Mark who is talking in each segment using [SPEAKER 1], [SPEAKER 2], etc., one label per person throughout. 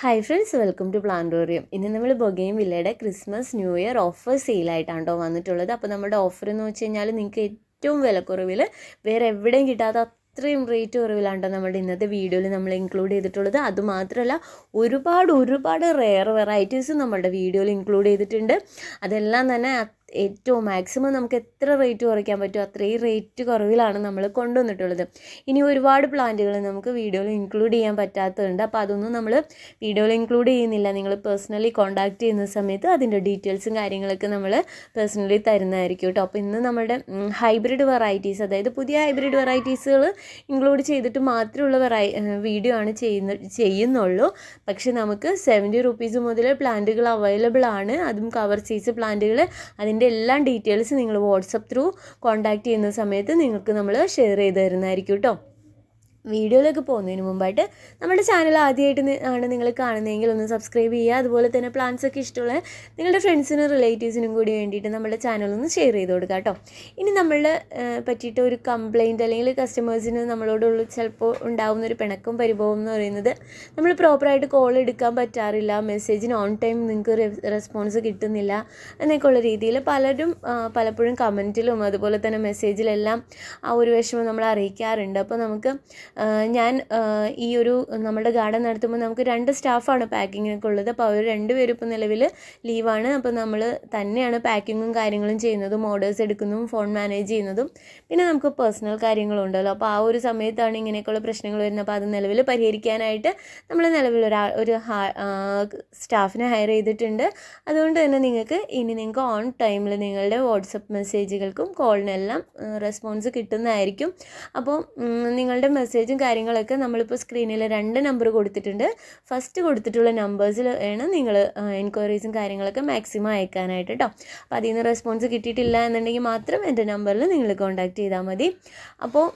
[SPEAKER 1] Hi friends welcome to Plantorium ഇന്ന് നമ്മൾ ബൊഗയും വില്ലയുടെ ക്രിസ്മസ് ന്യൂ ഇയർ ഓഫർ സെയിലായിട്ടാണ് വന്നിട്ടുള്ളത്. അപ്പോൾ നമ്മുടെ ഓഫർ എന്ന് വെച്ച് കഴിഞ്ഞാൽ നിങ്ങൾക്ക് ഏറ്റവും വിലക്കുറവിൽ വേറെ എവിടെയും കിട്ടാത്ത അത്രയും റേറ്റ് കുറവിലാണ്ടോ നമ്മുടെ ഇന്നത്തെ വീഡിയോയിൽ നമ്മൾ ഇൻക്ലൂഡ് ചെയ്തിട്ടുള്ളത്. അതുമാത്രമല്ല ഒരുപാട് ഒരുപാട് റെയർ വെറൈറ്റീസ് നമ്മുടെ വീഡിയോയിൽ ഇൻക്ലൂഡ് ചെയ്തിട്ടുണ്ട്. അതെല്ലാം തന്നെ ഏറ്റവും മാക്സിമം നമുക്ക് എത്ര റേറ്റ് കുറയ്ക്കാൻ പറ്റുമോ അത്രയും റേറ്റ് കുറവിലാണ് നമ്മൾ കൊണ്ടുവന്നിട്ടുള്ളത്. ഇനി ഒരുപാട് പ്ലാന്റുകൾ നമുക്ക് വീഡിയോയിൽ ഇൻക്ലൂഡ് ചെയ്യാൻ പറ്റാത്തതുണ്ട്. അപ്പോൾ അതൊന്നും നമ്മൾ വീഡിയോയിൽ ഇൻക്ലൂഡ് ചെയ്യുന്നില്ല. നിങ്ങൾ പേഴ്സണലി കോൺടാക്ട് ചെയ്യുന്ന സമയത്ത് അതിന്റെ ഡീറ്റെയിൽസും കാര്യങ്ങളൊക്കെ നമ്മൾ പേഴ്സണലി തരുന്നതായിരിക്കും കേട്ടോ അപ്പോൾ ഇന്ന് നമ്മുടെ ഹൈബ്രിഡ് വെറൈറ്റീസ് അതായത് പുതിയ ഹൈബ്രിഡ് വെറൈറ്റീസുകൾ ഇൻക്ലൂഡ് ചെയ്തിട്ട് മാത്രമുള്ള വെറൈ വീഡിയോ ആണ് ചെയ്യുന്ന ചെയ്യുന്നുള്ളൂ. പക്ഷേ നമുക്ക് സെവന്റി റുപ്പീസ് മുതൽ പ്ലാന്റുകൾ അവൈലബിൾ ആണ്. അതും കവർ ചെയ്ത് പ്ലാന്റുകൾ അതിന്റെ എല്ലാ ഡീറ്റെയിൽസ് നിങ്ങൾ വാട്സപ്പ് ത്രൂ കോൺടാക്ട് ചെയ്യുന്ന സമയത്ത് നിങ്ങൾക്ക് നമ്മൾ ഷെയർ ചെയ്ത് തരുന്നതായിരിക്കും കേട്ടോ. വീഡിയോയിലേക്ക് പോകുന്നതിന് മുമ്പായിട്ട് നമ്മുടെ ചാനൽ ആദ്യമായിട്ട് ആണ് നിങ്ങൾ കാണുന്നതെങ്കിൽ ഒന്ന് സബ്സ്ക്രൈബ് ചെയ്യുക. അതുപോലെ തന്നെ പ്ലാൻസ് ഒക്കെ ഇഷ്ടമുള്ള നിങ്ങളുടെ ഫ്രണ്ട്സിനും റിലേറ്റീവ്സിനും കൂടി വേണ്ടിയിട്ട് നമ്മുടെ ചാനൽ ഒന്ന് ഷെയർ ചെയ്ത് കൊടുക്കുക കേട്ടോ. ഇനി നമ്മളുടെ പറ്റിയിട്ട് ഒരു കംപ്ലൈന്റ് അല്ലെങ്കിൽ കസ്റ്റമേഴ്സിന് നമ്മളോടുള്ള ചിലപ്പോൾ ഉണ്ടാകുന്ന ഒരു പിണക്കും പരിഭവം എന്ന് പറയുന്നത് നമ്മൾ പ്രോപ്പറായിട്ട് കോൾ എടുക്കാൻ പറ്റാറില്ല. മെസ്സേജിന് ഓൺ ടൈം നിങ്ങൾക്ക് റെസ്പോൺസ് കിട്ടുന്നില്ല എന്നൊക്കെയുള്ള രീതിയിൽ പലരും പലപ്പോഴും കമന്റിലും അതുപോലെ തന്നെ മെസ്സേജിലെല്ലാം ആ ഒരു വിഷമം നമ്മൾ അറിയിക്കാറുണ്ട്. അപ്പോൾ നമുക്ക് ഞാൻ ഈ ഒരു നമ്മുടെ ഗാർഡൻ നടത്തുമ്പോൾ നമുക്ക് രണ്ട് സ്റ്റാഫാണ് പാക്കിങ്ങിനൊക്കെ ഉള്ളത്. അപ്പോൾ അവർ രണ്ടുപേരും ഇപ്പോൾ നിലവിൽ ലീവാണ്. അപ്പോൾ നമ്മൾ തന്നെയാണ് പാക്കിങ്ങും കാര്യങ്ങളും ചെയ്യുന്നതും ഓർഡേഴ്സ് എടുക്കുന്നതും ഫോൺ മാനേജ് ചെയ്യുന്നതും. പിന്നെ നമുക്ക് പേഴ്സണൽ കാര്യങ്ങളും ഉണ്ടല്ലോ. അപ്പോൾ ആ ഒരു സമയത്താണ് ഇങ്ങനെയൊക്കെയുള്ള പ്രശ്നങ്ങൾ വരുന്നത്. അപ്പോൾ അത് നിലവിൽ പരിഹരിക്കാനായിട്ട് നമ്മൾ നിലവിൽ ഒരാ ഒരു സ്റ്റാഫിനെ ഹയർ ചെയ്തിട്ടുണ്ട്. അതുകൊണ്ട് തന്നെ നിങ്ങൾക്ക് ഇനി നിങ്ങൾക്ക് ഓൺ ടൈമിൽ നിങ്ങളുടെ വാട്സപ്പ് മെസ്സേജുകൾക്കും കോളിനെല്ലാം റെസ്പോൺസ് കിട്ടുന്നതായിരിക്കും. അപ്പോൾ നിങ്ങളുടെ മെസ്സേജും കാര്യങ്ങളൊക്കെ നമ്മളിപ്പോൾ സ്ക്രീനിൽ രണ്ട് നമ്പർ കൊടുത്തിട്ടുണ്ട്. ഫസ്റ്റ് കൊടുത്തിട്ടുള്ള നമ്പേഴ്സിൽ വേണം നിങ്ങൾ എൻക്വയറീസും കാര്യങ്ങളൊക്കെ മാക്സിമം അയക്കാനായിട്ട് കേട്ടോ അപ്പോൾ അതിൽ നിന്ന് റെസ്പോൺസ് കിട്ടിയിട്ടില്ല എന്നുണ്ടെങ്കിൽ മാത്രം എന്റെ നമ്പറിൽ നിങ്ങൾ കോൺടാക്റ്റ് ചെയ്താൽ മതി. അപ്പോൾ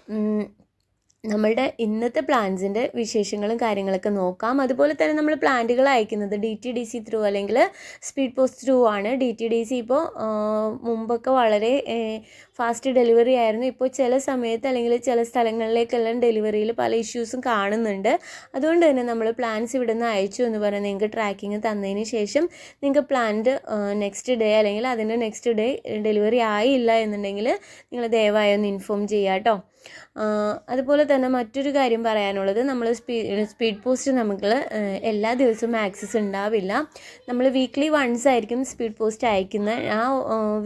[SPEAKER 1] നമ്മളുടെ ഇന്നത്തെ പ്ലാൻസിന്റെ വിശേഷങ്ങളും കാര്യങ്ങളൊക്കെ നോക്കാം. അതുപോലെ തന്നെ നമ്മൾ പ്ലാന്റുകൾ അയക്കുന്നത് D T D C through അല്ലെങ്കിൽ സ്പീഡ് പോസ്റ്റ് ത്രൂ ആണ്. ഡി ടി ഡി സി ഇപ്പോൾ മുമ്പൊക്കെ വളരെ ഫാസ്റ്റ് ഡെലിവറി ആയിരുന്നു. ഇപ്പോൾ ചില സമയത്ത് അല്ലെങ്കിൽ ചില സ്ഥലങ്ങളിലേക്കെല്ലാം ഡെലിവറിയിൽ പല ഇഷ്യൂസും കാണുന്നുണ്ട്. അതുകൊണ്ട് തന്നെ നമ്മൾ പ്ലാൻസ് ഇവിടെ നിന്ന് അയച്ചു എന്ന് പറഞ്ഞാൽ നിങ്ങൾക്ക് ട്രാക്കിങ് തന്നതിന് ശേഷം നിങ്ങൾക്ക് പ്ലാന്റ് നെക്സ്റ്റ് ഡേ അല്ലെങ്കിൽ അതിന്റെ നെക്സ്റ്റ് ഡേ ഡെലിവറി ആയില്ല എന്നുണ്ടെങ്കിൽ നിങ്ങൾ ദയവായി ഒന്ന് ഇൻഫോം ചെയ്യാം കേട്ടോ. അതുപോലെ തന്നെ മറ്റൊരു കാര്യം പറയാനുള്ളത് നമ്മൾ സ്പീഡ് സ്പീഡ് പോസ്റ്റ് നമുക്ക് എല്ലാ ദിവസവും ആക്സസ് ഉണ്ടാവില്ല. നമ്മൾ വീക്ക്ലി വൺസ് ആയിരിക്കും സ്പീഡ് പോസ്റ്റ് അയക്കുന്നത് ആ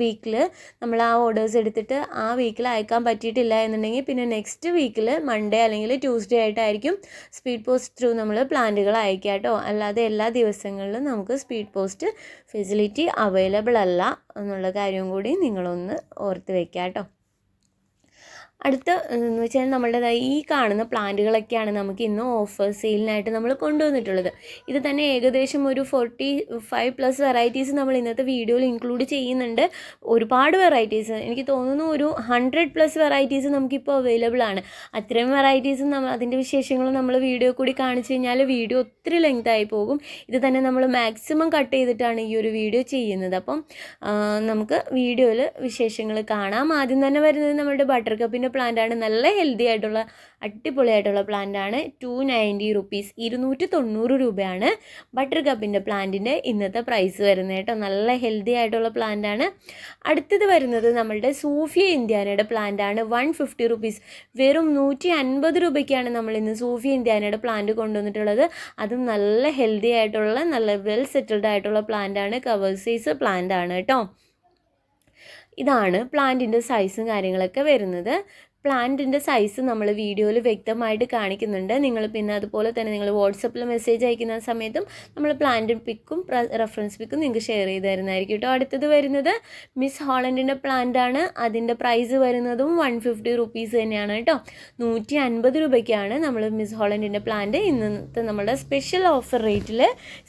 [SPEAKER 1] വീക്കിൽ നമ്മൾ ആ ഓർഡേഴ്സ് എടുത്തിട്ട് ആ വീക്കിൽ അയക്കാൻ പറ്റിയിട്ടില്ല എന്നുണ്ടെങ്കിൽ പിന്നെ നെക്സ്റ്റ് വീക്കിൽ മൺഡേ അല്ലെങ്കിൽ ട്യൂസ്ഡേ ആയിട്ടായിരിക്കും സ്പീഡ് പോസ്റ്റ് ത്രൂ നമ്മൾ പ്ലാന്റുകൾ അയക്കുക കേട്ടോ. അല്ലാതെ എല്ലാ ദിവസങ്ങളിലും നമുക്ക് സ്പീഡ് പോസ്റ്റ് ഫെസിലിറ്റി അവൈലബിൾ അല്ല എന്നുള്ള കാര്യം കൂടി നിങ്ങളൊന്ന് ഓർത്ത് വെക്കാം കേട്ടോ. അടുത്ത എന്ന് വെച്ചാൽ നമ്മളുടെ ഈ കാണുന്ന പ്ലാന്റുകളൊക്കെയാണ് നമുക്ക് ഇന്ന് ഓഫർ സെയിലിനായിട്ട് നമ്മൾ കൊണ്ടുവന്നിട്ടുള്ളത്. ഇത് തന്നെ ഏകദേശം ഒരു ഫോർട്ടി ഫൈവ് പ്ലസ് വെറൈറ്റീസ് നമ്മൾ ഇന്നത്തെ വീഡിയോയിൽ ഇൻക്ലൂഡ് ചെയ്യുന്നുണ്ട്. ഒരുപാട് വെറൈറ്റീസ് എനിക്ക് തോന്നുന്നു ഒരു ഹൺഡ്രഡ് പ്ലസ് വെറൈറ്റീസ് നമുക്കിപ്പോൾ അവൈലബിൾ ആണ്. അത്രയും വെറൈറ്റീസ് നമ്മൾ അതിന്റെ വിശേഷങ്ങളും നമ്മൾ വീഡിയോ കൂടി കാണിച്ചു കഴിഞ്ഞാൽ വീഡിയോ ഒത്തിരി ലെങ്ത് ആയി പോകും. ഇത് തന്നെ നമ്മൾ മാക്സിമം കട്ട് ചെയ്തിട്ടാണ് ഈ ഒരു വീഡിയോ ചെയ്യുന്നത്. അപ്പം നമുക്ക് വീഡിയോയിൽ വിശേഷങ്ങൾ കാണാം. ആദ്യം തന്നെ വരുന്നത് നമ്മുടെ ബട്ടർ കപ്പിന്റെ പ്ലാന്റ് ആണ്. നല്ല ഹെൽത്തി ആയിട്ടുള്ള അടിപൊളിയായിട്ടുള്ള പ്ലാന്റ് ആണ്. ടു നയന്റി റുപ്പീസ് ഇരുന്നൂറ്റി തൊണ്ണൂറ് രൂപയാണ് ബട്ടർ കപ്പിന്റെ പ്ലാന്റിന്റെ ഇന്നത്തെ പ്രൈസ് വരുന്നത് കേട്ടോ. നല്ല ഹെൽത്തി ആയിട്ടുള്ള പ്ലാന്റ് ആണ്. അടുത്തത് വരുന്നത് നമ്മളുടെ സൂഫിയ ഇന്ത്യാനയുടെ പ്ലാന്റ് ആണ്. വൺ ഫിഫ്റ്റി റുപ്പീസ് വെറും നൂറ്റി അൻപത് രൂപയ്ക്കാണ് നമ്മൾ ഇന്ന് സൂഫിയ ഇന്ത്യാനയുടെ പ്ലാന്റ് കൊണ്ടുവന്നിട്ടുള്ളത്. അതും നല്ല ഹെൽത്തി ആയിട്ടുള്ള നല്ല വെൽ സെറ്റിൽഡ് ആയിട്ടുള്ള പ്ലാന്റാണ് സൈസ് പ്ലാന്റ് ആണ് കേട്ടോ. ഇതാണ് പ്ലാന്റിന്റെ സൈസും കാര്യങ്ങളൊക്കെ വരുന്നത്. പ്ലാന്റിന്റെ സൈസ് നമ്മൾ വീഡിയോയിൽ വ്യക്തമായിട്ട് കാണിക്കുന്നുണ്ട്. നിങ്ങൾ പിന്നെ അതുപോലെ തന്നെ നിങ്ങൾ വാട്സപ്പിൽ മെസ്സേജ് അയക്കുന്ന സമയത്തും നമ്മൾ പ്ലാന്റ് പിക്കും റെഫറൻസ് പിക്കും നിങ്ങൾക്ക് ഷെയർ ചെയ്ത് തരുന്നതായിരിക്കും കേട്ടോ. അടുത്തത് വരുന്നത് മിസ് ഹോളൻഡിന്റെ പ്ലാന്റാണ് അതിന്റെ പ്രൈസ് വരുന്നതും വൺ ഫിഫ്റ്റി റുപ്പീസ് തന്നെയാണ് കേട്ടോ. നൂറ്റി അൻപത് രൂപയ്ക്കാണ് നമ്മൾ മിസ് ഹോളൻഡിന്റെ പ്ലാന്റ് ഇന്നത്തെ നമ്മുടെ സ്പെഷ്യൽ ഓഫർ റേറ്റിൽ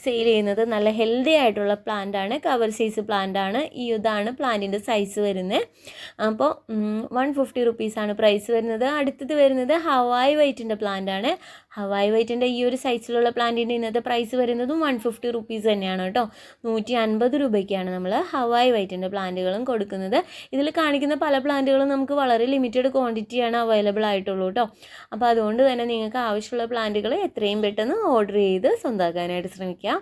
[SPEAKER 1] സെയിൽ ചെയ്യുന്നത്. നല്ല ഹെൽത്തി ആയിട്ടുള്ള പ്ലാന്റാണ് കവർ സൈസ് പ്ലാന്റാണ് ഈ ഇതാണ് പ്ലാന്റിന്റെ സൈസ് വരുന്നത് അപ്പോൾ വൺ ഫിഫ്റ്റി റുപ്പീസാണ് പ്രൈസ് വരുന്നത് അടുത്തത് വരുന്നത് ഹവായ് വൈറ്റിന്റെ പ്ലാന്റ് ആണ്. ഹവായ് വൈറ്റിന്റെ ഈ ഒരു സൈസിലുള്ള പ്ലാന്റിന്റെ ഇന്നത്തെ പ്രൈസ് വരുന്നതും വൺ ഫിഫ്റ്റി റുപ്പീസ് തന്നെയാണ് കേട്ടോ. നൂറ്റി അൻപത് രൂപയ്ക്കാണ് നമ്മൾ ഹവായ് വൈറ്റിന്റെ പ്ലാന്റുകളും കൊടുക്കുന്നത്. ഇതിൽ കാണിക്കുന്ന പല പ്ലാന്റുകളും നമുക്ക് വളരെ ലിമിറ്റഡ് ക്വാണ്ടിറ്റിയാണ് അവൈലബിൾ ആയിട്ടുള്ളൂ കേട്ടോ. അപ്പോൾ അതുകൊണ്ട് തന്നെ നിങ്ങൾക്ക് ആവശ്യമുള്ള പ്ലാന്റുകൾ എത്രയും പെട്ടെന്ന് ഓർഡർ ചെയ്ത് സ്വന്തമാക്കാനായിട്ട് ശ്രമിക്കുക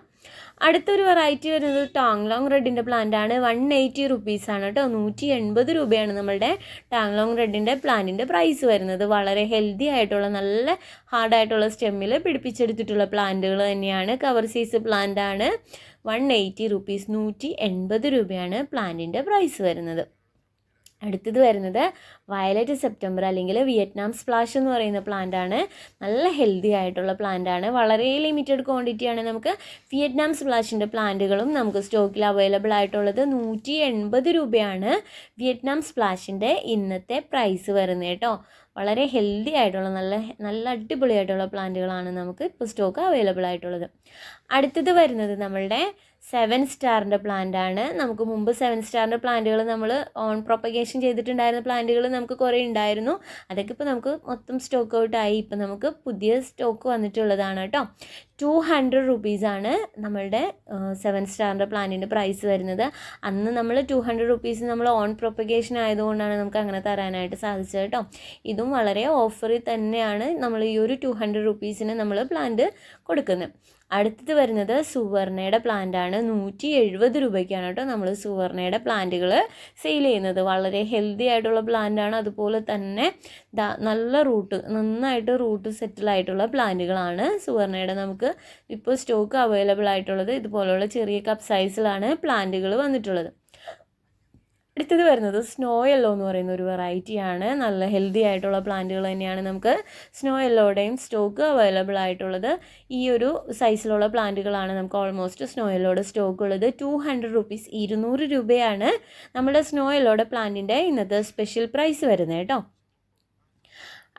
[SPEAKER 1] അടുത്തൊരു വെറൈറ്റി വരുന്നത് ടാങ്ലോങ് റെഡിന്റെ പ്ലാന്റ് ആണ്. വൺ എയ്റ്റി റുപ്പീസാണ് കേട്ടോ. നൂറ്റി എൺപത് രൂപയാണ് നമ്മളുടെ ടാങ്ലോങ് റെഡിന്റെ പ്ലാന്റിന്റെ പ്രൈസ് വരുന്നത്. വളരെ ഹെൽത്തി ആയിട്ടുള്ള നല്ല ഹാർഡായിട്ടുള്ള സ്റ്റെമ്മിൽ പിടിപ്പിച്ചെടുത്തിട്ടുള്ള പ്ലാന്റുകൾ തന്നെയാണ്. കവർ സീസ് പ്ലാന്റ് ആണ്. വൺ എയ്റ്റി റുപ്പീസ് നൂറ്റി എൺപത് രൂപയാണ് പ്ലാന്റിന്റെ പ്രൈസ് വരുന്നത്. അടുത്തത് വരുന്നത് വയലറ്റ് സെപ്റ്റംബർ അല്ലെങ്കിൽ വിയറ്റ്നാം സ്പ്ലാഷ് എന്ന് പറയുന്ന പ്ലാന്റ് ആണ്. നല്ല ഹെൽത്തി ആയിട്ടുള്ള പ്ലാന്റ് ആണ്. വളരെ ലിമിറ്റഡ് ക്വാണ്ടിറ്റി ആണ് നമുക്ക് വിയറ്റ്നാം സ്പ്ലാഷിന്റെ പ്ലാന്റുകളും നമുക്ക് സ്റ്റോക്കിൽ അവൈലബിൾ ആയിട്ടുള്ളത് നൂറ്റി എൺപത് രൂപയാണ് വിയറ്റ്നാം സ്പ്ലാഷിന്റെ ഇന്നത്തെ പ്രൈസ് വരുന്നത് കേട്ടോ. വളരെ ഹെൽത്തി ആയിട്ടുള്ള നല്ല നല്ല അടിപൊളിയായിട്ടുള്ള പ്ലാന്റുകളാണ് നമുക്ക് ഇപ്പോൾ സ്റ്റോക്ക് അവൈലബിൾ ആയിട്ടുള്ളത്. അടുത്തത് വരുന്നത് നമ്മളുടെ സെവൻ സ്റ്റാറിന്റെ പ്ലാന്റ് ആണ്. നമുക്ക് മുമ്പ് സെവൻ സ്റ്റാറിന്റെ പ്ലാന്റുകൾ നമ്മൾ ഓൺ പ്രൊപ്പഗേഷൻ ചെയ്തിട്ടുണ്ടായിരുന്ന പ്ലാന്റുകൾ നമുക്ക് കുറേ ഉണ്ടായിരുന്നു. അതൊക്കെ ഇപ്പോൾ നമുക്ക് മൊത്തം സ്റ്റോക്ക് ഔട്ട് ആയി. ഇപ്പം നമുക്ക് പുതിയ സ്റ്റോക്ക് വന്നിട്ടുള്ളതാണ് കേട്ടോ. ടു ഹൺഡ്രഡ് റുപ്പീസാണ് നമ്മളുടെ സെവൻ സ്റ്റാറിന്റെ പ്ലാന്റിന്റെ പ്രൈസ് വരുന്നത്. അന്ന് നമ്മൾ ടു ഹൺഡ്രഡ് റുപ്പീസ് നമ്മൾ ഓൺ പ്രൊപ്പഗേഷൻ ആയതുകൊണ്ടാണ് നമുക്ക് അങ്ങനെ തരാനായിട്ട് സാധിച്ചത് കേട്ടോ. ഇതും വളരെ ഓഫറിൽ തന്നെയാണ് നമ്മൾ ഈ ഒരു ടു ഹൺഡ്രഡ് റുപ്പീസിന് നമ്മൾ പ്ലാന്റ് കൊടുക്കുന്നത്. അടുത്തത് വരുന്നത് സുവർണയുടെ പ്ലാന്റ് ആണ് നൂറ്റി എഴുപത് രൂപയ്ക്കാണ് കേട്ടോ നമ്മൾ സുവർണയുടെ പ്ലാന്റുകൾ സെയിൽ ചെയ്യുന്നത്. വളരെ ഹെൽത്തി ആയിട്ടുള്ള പ്ലാന്റ് ആണ്. അതുപോലെ തന്നെ നല്ല റൂട്ട് നന്നായിട്ട് റൂട്ട് സെറ്റിൽ ആയിട്ടുള്ള പ്ലാന്റുകളാണ് സുവർണയുടെ നമുക്ക് ഇപ്പോൾ സ്റ്റോക്ക് അവൈലബിൾ ആയിട്ടുള്ളത്. ഇതുപോലുള്ള ചെറിയ കപ്പ് സൈസിലാണ് പ്ലാന്റുകൾ വന്നിട്ടുള്ളത്. അടുത്തത് വരുന്നത് സ്നോ യെല്ലോ എന്ന് പറയുന്ന ഒരു വെറൈറ്റിയാണ് നല്ല ഹെൽത്തി ആയിട്ടുള്ള പ്ലാന്റുകൾ തന്നെയാണ് നമുക്ക് സ്നോ യെല്ലോയുടെയും സ്റ്റോക്ക് അവൈലബിൾ ആയിട്ടുള്ളത്. ഈ ഒരു സൈസിലുള്ള പ്ലാന്റുകളാണ് നമുക്ക് ഓൾമോസ്റ്റ് സ്നോ യെല്ലോയുടെ സ്റ്റോക്ക് ഉള്ളത്. ടു ഹൺഡ്രഡ് റുപ്പീസ് ഇരുന്നൂറ് രൂപയാണ് നമ്മുടെ സ്നോ യെല്ലോയുടെ പ്ലാന്റിന്റെ ഇന്നത്തെ സ്പെഷ്യൽ പ്രൈസ് വരുന്നത് കേട്ടോ.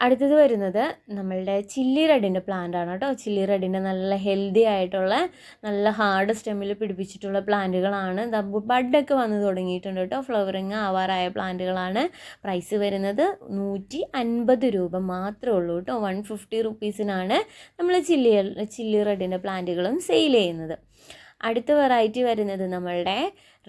[SPEAKER 1] അടുത്തത് വരുന്നത് നമ്മളുടെ ചില്ലി റെഡിന്റെ പ്ലാന്റ് ആണ് കേട്ടോ. ചില്ലി റെഡിന്റെ നല്ല ഹെൽത്തി ആയിട്ടുള്ള നല്ല ഹാർഡ് സ്റ്റെമ്മിൽ പിടിപ്പിച്ചിട്ടുള്ള പ്ലാന്റുകളാണ്. ബഡൊക്കെ വന്ന് തുടങ്ങിയിട്ടുണ്ട് കേട്ടോ. ഫ്ലവറിങ് ആവാറായ പ്ലാന്റുകളാണ്. പ്രൈസ് വരുന്നത് നൂറ്റി അൻപത് രൂപ മാത്രമേ ഉള്ളൂ കേട്ടോ. വൺ ഫിഫ്റ്റി റുപ്പീസിനാണ് നമ്മൾ ചില്ലി ചില്ലി റെഡിന്റെ പ്ലാന്റുകളും സെയിൽ ചെയ്യുന്നത്. അടുത്ത വെറൈറ്റി വരുന്നത് നമ്മളുടെ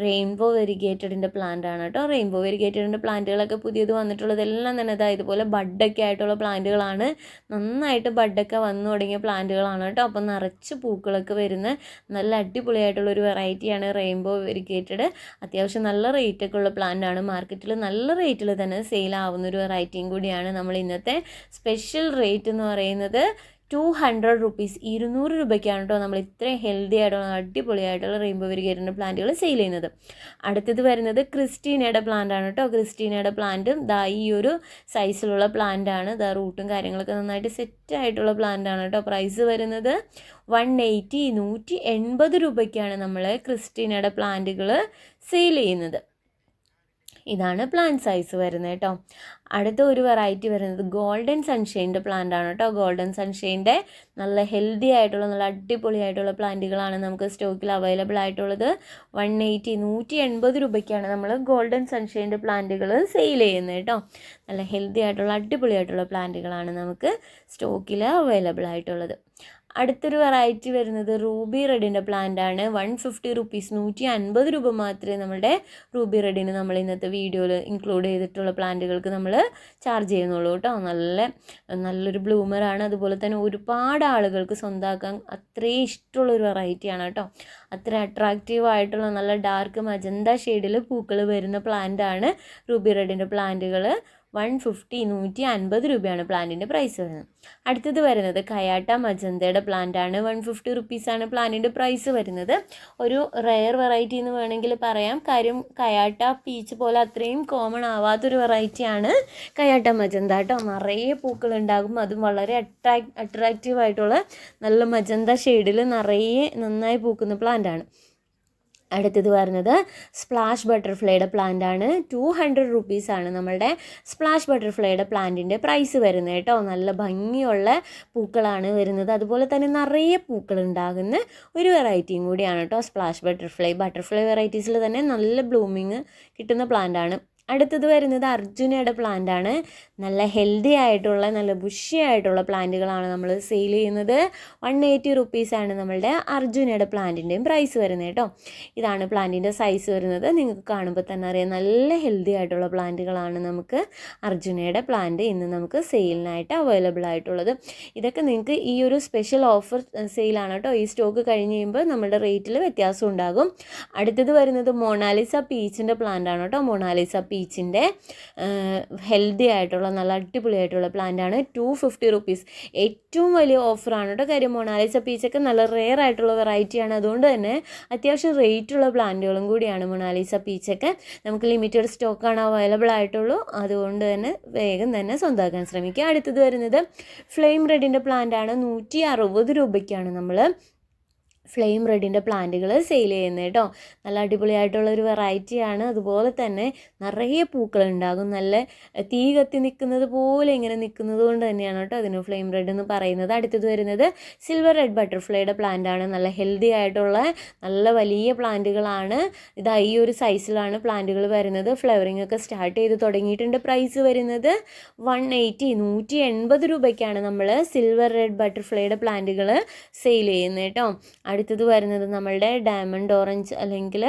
[SPEAKER 1] റെയിൻബോ വെരിഗേറ്റഡിന്റെ പ്ലാന്റ് ആണ് കേട്ടോ. റെയിൻബോ വെരിഗേറ്റഡിന്റെ പ്ലാന്റുകളൊക്കെ പുതിയത് വന്നിട്ടുള്ളതെല്ലാം തന്നെ ഇതാ ഇതുപോലെ ബഡൊക്കെ ആയിട്ടുള്ള പ്ലാന്റുകളാണ് നന്നായിട്ട് ബഡൊക്കെ വന്നു തുടങ്ങിയ പ്ലാന്റുകളാണ് കേട്ടോ. അപ്പം നിറച്ച് പൂക്കളൊക്കെ വരുന്ന നല്ല അടിപൊളിയായിട്ടുള്ള ഒരു വെറൈറ്റിയാണ് റെയിൻബോ വെരിഗേറ്റഡ് അത്യാവശ്യം നല്ല റേറ്റൊക്കെ ഉള്ള പ്ലാന്റാണ് മാർക്കറ്റിൽ നല്ല റേറ്റിൽ തന്നെ സെയിൽ ആവുന്ന ഒരു വെറൈറ്റിയും കൂടിയാണ് നമ്മൾ ഇന്നത്തെ സ്പെഷ്യൽ റേറ്റ് എന്ന് പറയുന്നത്. ടു ഹൺഡ്രഡ് റുപ്പീസ് ഇരുന്നൂറ് രൂപയ്ക്കാണ് കേട്ടോ നമ്മൾ ഇത്രയും ഹെൽത്തി ആയിട്ടുള്ള അടിപൊളിയായിട്ടുള്ള റെയിൻബോ വെരിഗേറ്റിന്റെ പ്ലാന്റുകൾ സെയിൽ ചെയ്യുന്നത്. അടുത്തത് വരുന്നത് ക്രിസ്റ്റീനയുടെ പ്ലാന്റ് ആണ് കേട്ടോ ക്രിസ്റ്റീനയുടെ പ്ലാന്റും ദാ ഈ ഒരു സൈസിലുള്ള പ്ലാന്റ് ആണ്. ദാ റൂട്ടും കാര്യങ്ങളൊക്കെ നന്നായിട്ട് സെറ്റ് ആയിട്ടുള്ള പ്ലാന്റ് ആണ് കേട്ടോ പ്രൈസ് വരുന്നത് വൺ എയ്റ്റി നൂറ്റി എൺപത് രൂപയ്ക്കാണ് നമ്മൾ ക്രിസ്റ്റീനയുടെ പ്ലാന്റുകൾ സെയിൽ ചെയ്യുന്നത്. ഇതാണ് പ്ലാന്റ് സൈസ് വരുന്നത് കേട്ടോ അടുത്ത ഒരു വെറൈറ്റി വരുന്നത് ഗോൾഡൻ സൺഷെയിന്റെ പ്ലാന്റ് ആണ് കേട്ടോ ഗോൾഡൻ സൺഷെയിന്റെ നല്ല ഹെൽത്തി ആയിട്ടുള്ള നല്ല അടിപൊളിയായിട്ടുള്ള പ്ലാന്റുകളാണ് നമുക്ക് സ്റ്റോക്കിൽ അവൈലബിൾ ആയിട്ടുള്ളത്. വൺ എയ്റ്റി നൂറ്റി എൺപത് രൂപയ്ക്കാണ് നമ്മൾ ഗോൾഡൻ സൺഷെയിന്റെ പ്ലാന്റുകൾ സെയിൽ ചെയ്യുന്നത് കേട്ടോ നല്ല ഹെൽത്തി ആയിട്ടുള്ള അടിപൊളിയായിട്ടുള്ള പ്ലാന്റുകളാണ് നമുക്ക് സ്റ്റോക്കിൽ അവൈലബിൾ ആയിട്ടുള്ളത്. അടുത്തൊരു വെറൈറ്റി വരുന്നത് റൂബി റെഡിന്റെ പ്ലാന്റ് ആണ്. വൺ ഫിഫ്റ്റി റുപ്പീസ് നൂറ്റി അൻപത് രൂപ മാത്രമേ നമ്മുടെ റൂബി റെഡിന് നമ്മൾ ഇന്നത്തെ വീഡിയോയിൽ ഇൻക്ലൂഡ് ചെയ്തിട്ടുള്ള പ്ലാന്റുകൾക്ക് നമ്മൾ ചാർജ് ചെയ്യുന്നുള്ളൂ കേട്ടോ. നല്ല നല്ലൊരു ബ്ലൂമറാണ് അതുപോലെ തന്നെ ഒരുപാട് ആളുകൾക്ക് സ്വന്തമാക്കാൻ അത്രയും ഇഷ്ടമുള്ളൊരു വെറൈറ്റിയാണ് കേട്ടോ. അത്ര അട്രാക്റ്റീവ് ആയിട്ടുള്ള നല്ല ഡാർക്ക് മജന്ത ഷെയ്ഡിൽ പൂക്കൾ വരുന്ന പ്ലാന്റ് ആണ് റൂബി റെഡിന്റെ പ്ലാന്റുകൾ വൺ ഫിഫ്റ്റി നൂറ്റി അൻപത് രൂപയാണ് പ്ലാന്റിന്റെ പ്രൈസ് വരുന്നത്. അടുത്തത് വരുന്നത് കയാട്ട മജന്തയുടെ പ്ലാന്റാണ്. വൺ ഫിഫ്റ്റി റുപ്പീസാണ് പ്ലാന്റിന്റെ പ്രൈസ് വരുന്നത്. ഒരു റെയർ വെറൈറ്റി എന്ന് വേണമെങ്കിൽ പറയാം. കാര്യം കയാട്ട പീച്ച് പോലെ അത്രയും കോമൺ ആവാത്തൊരു വെറൈറ്റിയാണ് കയാട്ട മജന്ത കേട്ടോ. നിറയെ പൂക്കൾ ഉണ്ടാകും അതും വളരെ അട്രാക് അട്രാക്റ്റീവ് ആയിട്ടുള്ള നല്ല മജന്ത ഷെയ്ഡിൽ നിറയെ നന്നായി പൂക്കുന്ന പ്ലാന്റാണ്. അടുത്തത് പറഞ്ഞത് സ്പ്ലാഷ് ബട്ടർഫ്ലൈയുടെ പ്ലാന്റ് ആണ്. ടു ഹൺഡ്രഡ് റുപ്പീസാണ് നമ്മളുടെ സ്പ്ലാഷ് ബട്ടർഫ്ലൈയുടെ പ്ലാന്റിന്റെ പ്രൈസ് വരുന്നത് കേട്ടോ. നല്ല ഭംഗിയുള്ള പൂക്കളാണ് വരുന്നത്. അതുപോലെ തന്നെ നിറയെ പൂക്കൾ ഉണ്ടാകുന്ന ഒരു വെറൈറ്റിയും കൂടിയാണ് കേട്ടോ സ്പ്ലാഷ് ബട്ടർഫ്ലൈ ബട്ടർഫ്ലൈ വെറൈറ്റീസിൽ തന്നെ നല്ല ബ്ലൂമിങ് കിട്ടുന്ന പ്ലാന്റ് ആണ്. അടുത്തത് വരുന്നത് അർജുനയുടെ പ്ലാന്റ് ആണ്. നല്ല ഹെൽത്തി ആയിട്ടുള്ള നല്ല ബുഷി ആയിട്ടുള്ള പ്ലാന്റുകളാണ് നമ്മൾ സെയിൽ ചെയ്യുന്നത്. വൺ എയ്റ്റി റുപ്പീസാണ് നമ്മളുടെ അർജുനയുടെ പ്ലാന്റിന്റെയും പ്രൈസ് വരുന്നത് കേട്ടോ. ഇതാണ് പ്ലാന്റിന്റെ സൈസ് വരുന്നത്. നിങ്ങൾക്ക് കാണുമ്പോൾ തന്നെ അറിയാം നല്ല ഹെൽത്തി ആയിട്ടുള്ള പ്ലാന്റുകളാണ് നമുക്ക് അർജുനയുടെ പ്ലാന്റ് ഇന്ന് നമുക്ക് സെയിലിനായിട്ട് അവൈലബിൾ ആയിട്ടുള്ളത്. ഇതൊക്കെ നിങ്ങൾക്ക് ഈ ഒരു സ്പെഷ്യൽ ഓഫർ സെയിലാണ് കേട്ടോ. ഈ സ്റ്റോക്ക് കഴിഞ്ഞ് കഴിയുമ്പോൾ നമ്മുടെ റേറ്റിൽ വ്യത്യാസം ഉണ്ടാകും. അടുത്തത് വരുന്നത് മൊണാലിസ പീച്ചിന്റെ പ്ലാന്റ് ആണ് കേട്ടോ. മൊണാലിസ പീച്ചിന്റെ ഹെൽത്തി ആയിട്ടുള്ള നല്ല അടിപൊളി ആയിട്ടുള്ള പ്ലാന്റ് ആണ് ടു ഫിഫ്റ്റി റുപ്പീസ്. ഏറ്റവും വലിയ ഓഫറാണ് കേട്ടോ കാര്യം. മൊണാലിസ പീച്ചൊക്കെ നല്ല റെയർ ആയിട്ടുള്ള വെറൈറ്റിയാണ് അതുകൊണ്ട് തന്നെ അത്യാവശ്യം റേറ്റുള്ള പ്ലാന്റുകളും കൂടിയാണ് മൊണാലിസ പീച്ചൊക്കെ നമുക്ക് ലിമിറ്റഡ് സ്റ്റോക്കാണ് അവൈലബിൾ ആയിട്ടുള്ളൂ. അതുകൊണ്ട് തന്നെ വേഗം തന്നെ സ്വന്തമാക്കാൻ ശ്രമിക്കുക അടുത്തത് വരുന്നത് ഫ്ലെയിം റെഡിന്റെ പ്ലാന്റ് ആണ്. നൂറ്റി അറുപത് രൂപയ്ക്കാണ് നമ്മൾ ഫ്ലെയിം റെഡിന്റെ പ്ലാന്റുകൾ സെയിൽ ചെയ്യുന്നത് കേട്ടോ. നല്ല അടിപൊളിയായിട്ടുള്ള ഒരു വെറൈറ്റിയാണ്. അതുപോലെ തന്നെ നിറയെ പൂക്കൾ ഉണ്ടാകും നല്ല തീ കത്തി നിൽക്കുന്നത് പോലെ ഇങ്ങനെ നിൽക്കുന്നത് കൊണ്ട് തന്നെയാണ് കേട്ടോ അതിന് ഫ്ലെയിം റെഡ് എന്ന് പറയുന്നത്. അടുത്തത് വരുന്നത് സിൽവർ റെഡ് ബട്ടർഫ്ലൈയുടെ പ്ലാന്റ് ആണ് നല്ല ഹെൽത്തി ആയിട്ടുള്ള നല്ല വലിയ പ്ലാന്റുകളാണ്. ഇതാ ഈ ഒരു സൈസിലാണ് പ്ലാന്റുകൾ വരുന്നത്. ഫ്ലവറിംഗ് ഒക്കെ സ്റ്റാർട്ട് ചെയ്ത് തുടങ്ങിയിട്ടുണ്ട്. പ്രൈസ് വരുന്നത് വൺ എയ്റ്റി നൂറ്റി എൺപത് രൂപയ്ക്കാണ് നമ്മൾ സിൽവർ റെഡ് ബട്ടർഫ്ലൈയുടെ പ്ലാന്റുകൾ സെയിൽ ചെയ്യുന്നത് കേട്ടോ. അടുത്തത് വരുന്നത് നമ്മളുടെ ഡയമണ്ട് ഓറഞ്ച് അല്ലെങ്കിൽ